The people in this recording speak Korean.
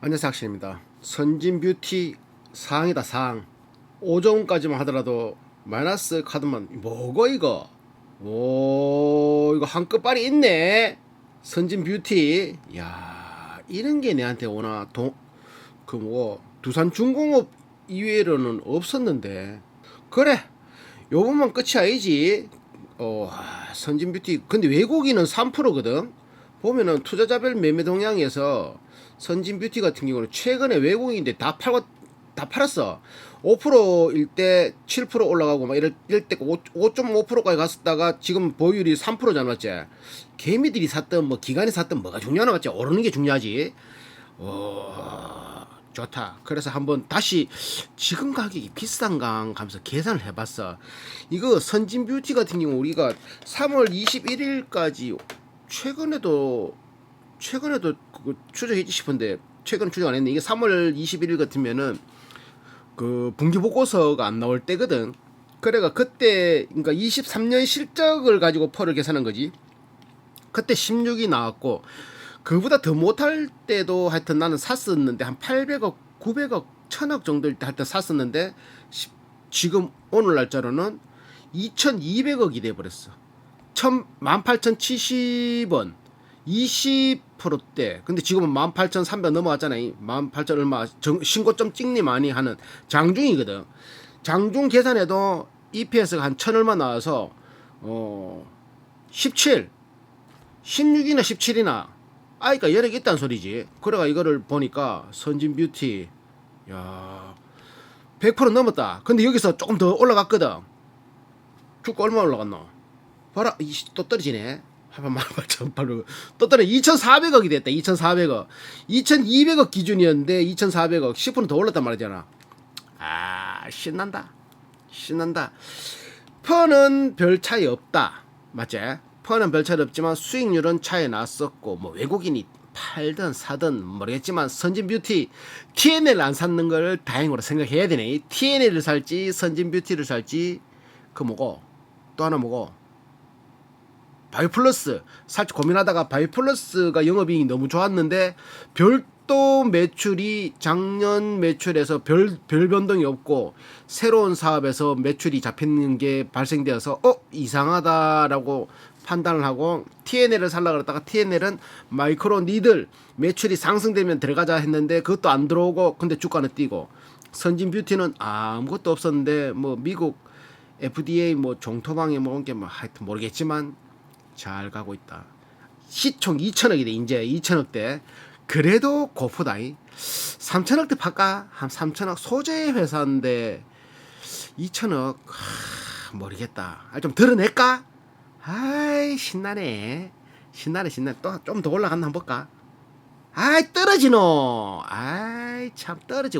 안녕하세요 학신입니다. 선진 뷰티 상이다 상. 5점까지만 하더라도 마이너스 카드만. 뭐고 이거? 오 이거 한끗발이 있네. 선진 뷰티. 야 이런 게 내한테 오나? 동 그 뭐 두산 중공업 이외로는 없었는데. 그래 요번만 끝이 아니지. 어 아, 선진 뷰티. 근데 외국인은 3%거든 보면은 투자자별 매매 동향에서 선진 뷰티 같은 경우는 최근에 외국인인데 다 팔고 다 팔았어. 5%일 때 7% 올라가고 막 이럴, 이럴 때 5.5%까지 갔었다가 지금 보유율이 3%잖아 맞지? 개미들이 샀던 뭐 기관이 샀던 뭐가 중요하나 맞지? 오르는 게 중요하지. 오, 좋다. 그래서 한번 다시 지금 가격이 비싼가 하면서 계산을 해봤어. 이거 선진 뷰티 같은 경우 우리가 3월 21일까지 최근에도 최근에도 그거 추적했지 싶은데 최근 추적 안 했는데 이게 3월 21일 같으면은 그 분기 보고서가 안 나올 때거든. 그래가 그때 그러니까 23년 실적을 가지고 펄을 계산한 거지. 그때 16이 나왔고 그보다 더 못할 때도 하여튼 나는 샀었는데 한 800억, 900억, 1000억 정도일 때 하여튼 샀었는데 시- 지금 오늘 날짜로는 2200억이 돼 버렸어. 18,070원. 20%대. 근데 지금은 18,300 넘어왔잖아 18,000 얼마 정- 신고점 찍니 많이 하는 장중이거든. 장중 계산해도 EPS가 한 1,000 얼마 나와서 어 17, 16이나 17이나. 아이까 여력이 있다는 소리지. 그래가 이거를 보니까 선진 뷰티. 야 100% 넘었다. 근데 여기서 조금 더 올라갔거든. 주가 얼마 올라갔노 봐라 이씨, 또 떨어지네. 한번 말발전 바로 또 떨어 2,400억이 됐다 2,400억. 2,200억 기준이었는데 2,400억 10%더 올랐단 말이잖아. 아 신난다. 신난다. 퍼는 별 차이 없다. 맞지? 퍼는 별 차이 없지만 수익률은 차이 났었고 뭐 외국인이 팔든 사든 모르겠지만 선진 뷰티 TNL 안 샀는 걸 다행으로 생각해야 되네. TNL을 살지 선진 뷰티를 살지 그 뭐고 또 하나 뭐고 바이오플러스. 살짝 고민하다가 바이오플러스가 영업이익이 너무 좋았는데 별도 매출이 작년 매출에서 별, 별 변동이 없고 새로운 사업에서 매출이 잡히는 게 발생되어서 어 이상하다라고 판단을 하고 TNL을 살라 그랬다가 TNL은 마이크로 니들 매출이 상승되면 들어가자 했는데 그것도 안 들어오고 근데 주가는 뛰고. 선진 뷰티는 아무것도 없었는데 뭐 미국 FDA 뭐 종토방에 먹은 게 뭐 하여튼 모르겠지만 잘 가고 있다. 시총 2천억이래 이제 2천억대. 그래도 고프다이. 3천억대 팔까? 한 3천억 소재 회사인데 2천억 하, 모르겠다. 아, 좀 드러낼까? 아이 신나네. 신나네 신나네. 또 좀 더 올라갔나 한번 볼까? 아이 떨어지노. 아이 참 떨어지.